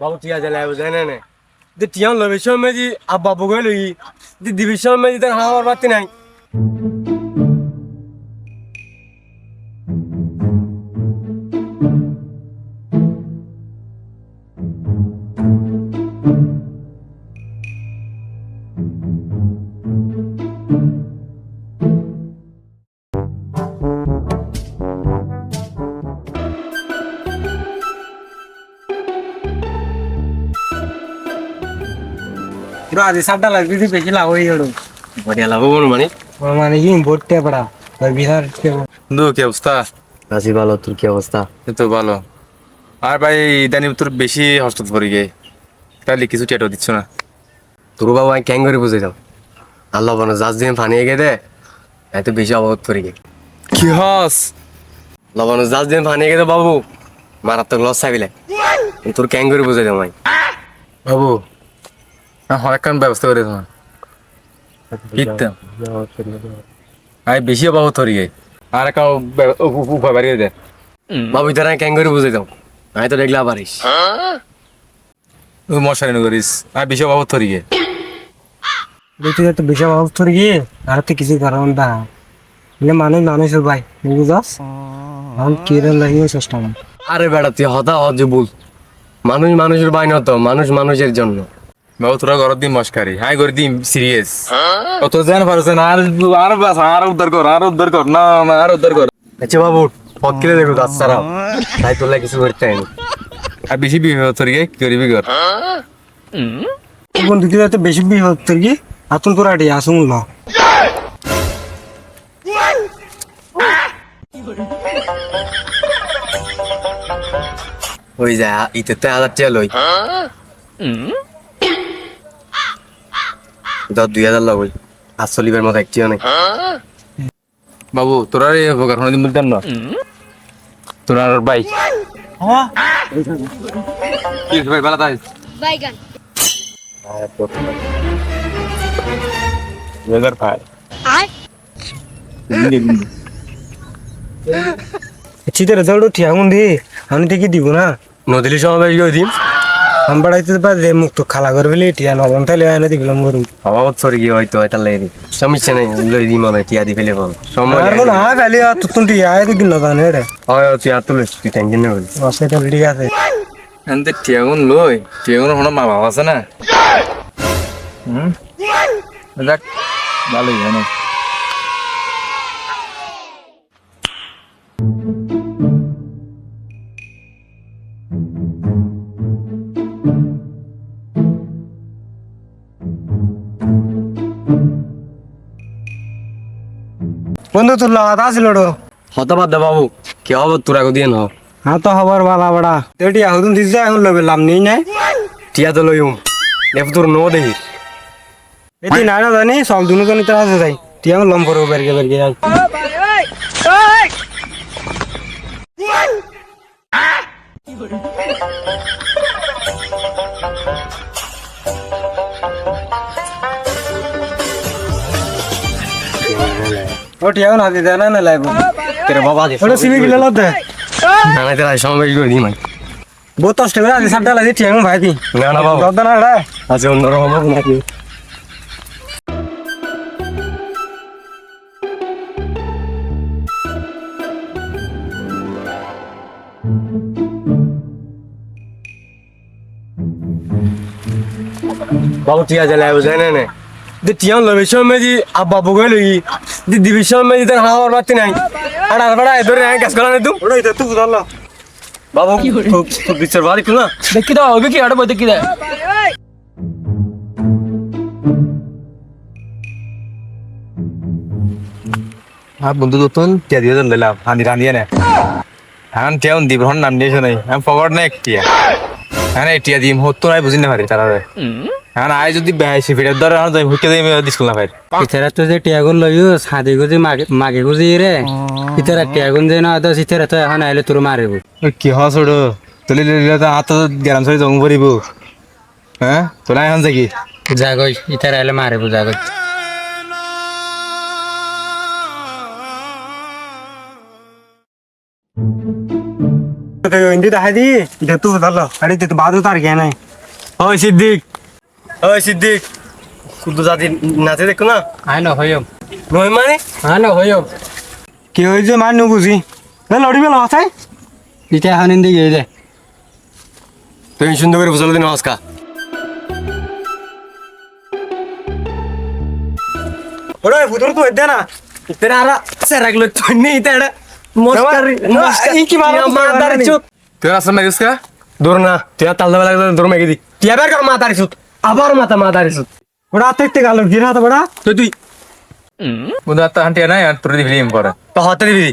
বাবু টিয়া জ্বালা বুঝাই না যে টিয়া লবে সময় যে আব্বা বগে লই যে দিবি সময় যে তার হাওয়ার বাতি নাই সাতটা লাগবে তুই বেশি লাভ হয়ে গেল বড়িয়া লাভ হব মানে? মানে কি ভোটতে পড়া বিহার বন্ধু কি অবস্থা আছি ভালো তোর কি অবস্থা তো ভালো। আর ভাই ইদানি তোর বেশি হস্ত পড়ে গে তাহলে কিছু টেটো দিচ্ছ না। তোর বাবা আমি ক্যাং করে বুঝে যাও আল্লাহ বানো যাস দিন ফানিয়ে গে দে। এত বেশি অবগত করি গে কি হস লবণ যাস দিন ফানিয়ে গে দে বাবু। মারাত্মক লস চাইবিলে তোর ক্যাং করে বুঝে যাও মাই বাবু কারণ ব্যবস্থা করে তোমার কিতাম আই বেশি অভাব ধরি গে আর একটা উপায় বাড়িয়ে দে। বাবু তোর ক্যাং করে বুঝে যাও আমি তো দেখলা পারিস। মশারি করিস। আর বেশি অভাব ধরি গে দেখতে তো বেশি অভাব তোর গিয়ে আর তো কিছু কারণ দা বলে মানুষ মানুষ ভাই। বুঝাস আমি কিরণ লাগিয়ে চেষ্টা করি। আরে বেটা তুই হতা হত যে বল মানুষ মানুষের বাইন হতো মানুষ মানুষের জন্য। বাবু তোরা ঘর দিন মস্কারি। হাই করে দিন সিরিয়াস অত জান পারছেন আর আর বাস আর উদ্ধার কর আর উদ্ধার কর। না না আর উদ্ধার কর। আচ্ছা বাবু পক্ষে দেখো দাস সারাও তাই তোলা কিছু করতে হয়নি আর বেশি বিপদ ধরি গে কি করবি কর বন্ধু তুই তো বেশি বিপদ তোর গিয়ে আতুন তোর আটি আসুন না ওই যা ইতে তে হাজার টাকা লই। দশ দুই হাজার লগ ওই আর চলিবার মতো একটিও নেই। বাবু তোরা এই উপকার কোনোদিন বলতাম না? তোরা বাইক কি হয়েছে ভাই? Baigan. হাজার ভাই। চিতে রেজাল্ট আমি থেকে দিব না। নদীর সমাবেশ দিন। আমি বাড়াইতে পারে মুক্ত খালা করে ফেলে টিয়া নবম তাহলে এনে দিলাম করুন অভাবত সরে গিয়ে হয়তো এটা লাই সমস্যা নেই লই দিই মনে টিয়া দি ফেলে বল। সময় আর না খালি আর তুতুন টিয়া আয় দিন না জানে রে। হয় তুই আর তুলিস তুই টেনশন নেই সেটা ঠিক আছে। এনতে টিয়াগুন লই টিয়াগুন হলো মা বাবা আছে না? হুম? দেখ ভালোই জানো। বন্ধু তোর লাগাত আসিল রে হতবাদ দে বাবু কে হব তোরা গো দিয়ে ন হ্যাঁ তো খবর বালা বড়া তেটি এখন দিস যায় এখন লবে লাভ নেই নাই টিয়া তো লইম দেখ তোর নো দেখি এটি নাই না জানি সব দুনো জনি তো আছে যাই টিয়া লম করব বেরগে বেরগে যাই ও টিয়া এখন হাতে দেয় না লাইব তেরে বাবা দে ওটা সিবি গিলে লতে না না তেরা সমাবেশ করে দিই মাই বহুত কষ্ট করে আজ সাতটা লাগে টিয়া এখন ভাই দি না না বাবু। দর না রে। আজ অন্যরকম হবে নাকি? বাবু টিয়া জ্বালায় বুঝাই না নে? লবে সময় আব্বা বগে লই যে তার হাওয়ার বাতি নাই। আর আর বড় ধরে তুই। ওটা এটা তুই বাবু খুব বিচার বাড়ি তুই না দেখি দাও হবে কি আড়ে বই দেখি দেয়? হ্যাঁ বন্ধু দিয়ে দিলাম হানি রানিয়ে নে হ্যাঁ টিয়া দিব হন নাম দিয়েছ নাই। হ্যাঁ পকড় না এক টিয়া। হ্যাঁ দিম হতো নাই বুঝি না পারি তারা আয় যদি বেহাইছি ফিরে ধরে হ্যাঁ যাই হুকে দিই দিছিল না ভাই। ইতারা তো যে টিয়াগুন লইও সাদি গুজি মাগে মাগে গুজি রে ইতারা টিয়াগুন যে না তো ইতারা তো এখন আইলে তোর মারিব কি হস ওড়ো তুলি লিলে তো হাত গেরাম সরি জং হ্যাঁ এখন যাকি জাগই ইতারা আইলে মারিব জাগই তো ইন্দি দেখাই দি তো আরে বাদু তার জ্ঞান নাই। ওই সিদ্দিক। ওই সিদ্দিক কুদ্দু জাতি নাচে দেখো না? আয় না হইম নয় মানে? আয় না হইম কি হয়েছে মান নু বুঝি। না লড়িবে লসাই ইটা হানিন দিয়ে গেলে তুমি সুন্দর করে বুঝলো দিন নমস্কার। ওরে ভুতর তো এদে না। তেরা আরা সেরাগলো চন্নি তেরা মস্কার মস্কার। এই কি মারা মাদার চুত। আসল মারিস কা? দূর না তুই আর তালদা লাগলে দূর মেগে দি। তুই আবার কর মাতার চুত। আবার মাথা মাতার চুত ওরা দেখতে গেল গিরা তো বড়া। তুই তুই। বন্ধু আর হান্টি নাই আর তোর দিবি করে তো হতে দিবি।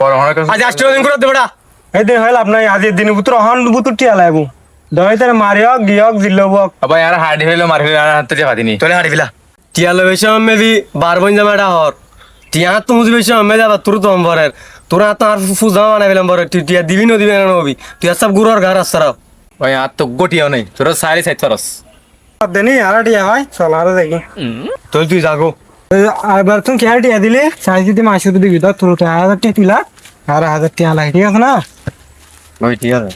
পর আমার কাছে আজ আষ্ট দিন করে দেবড়া এই দিন হইল আপনার আজের দিন বুতর হন বুতর টিয়া লাগবো। দই তার মারিয়ক গিয়ক জিল্লবক আবার আর হাড়ি হইল মারি হইল আর হাতে ভাদিনি তোলে হাড়ি ফিলা টিয়া লো বেশি আমি বি বারবন জামাটা হর। টিয়া তো মুজি বেশি আমি যাবা তোর তো অম্বরের তোর তো আর ফুজা বানাই ফেলাম বরে তুই টিয়া দিবি না দিবি না নবি তুই সব গুরুর ঘর আসছারাও ওই আর তো গোটিও নাই তোর সারি সাইড পারস। দেনি আর টিয়া হয়। চল আর দেখি। তোল তুই যাগো এবার তুমি কে টিয়া দিলে? সাইজ যদি মাসে দিবি তো তোর হাজার টিয়া তুলা। আর হাজার টিয়া লাগে ঠিক আছে না? ওই ঠিক আছে।